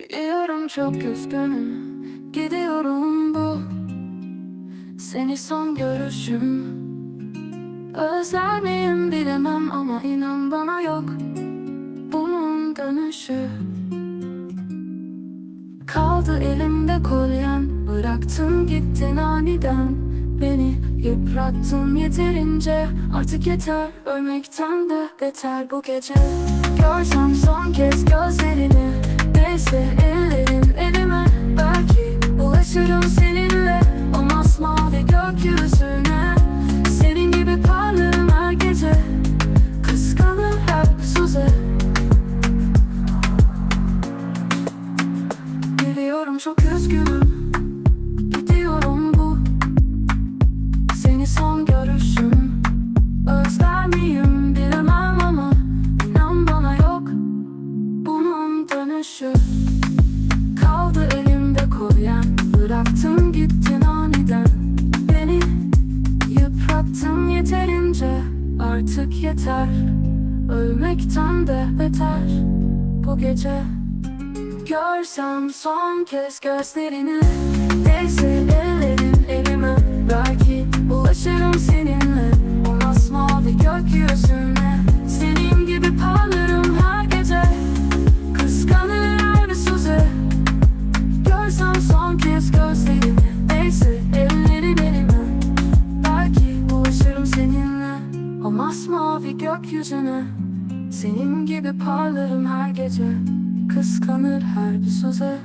Biliyorum çok üzgünüm. Gidiyorum bu Seni son görüşüm. Özler miyim bilemem ama inan bana yok Bunun dönüşü. Kaldı elimde kolyen Bıraktın gittin aniden. Beni yıprattın yeterince Artık yeter ölmekten de beter bu gece. Görsem gökyüzüne Senin gibi parlarım her gece. Kıskanır her söze Biliyorum çok üzgünüm Artık yeter. Ölmekten de beter. Bu gece Görsem son kez gözlerini. Değse masmavi gökyüzüne. Senin gibi parlarım her gece. Kıskanır her bir söze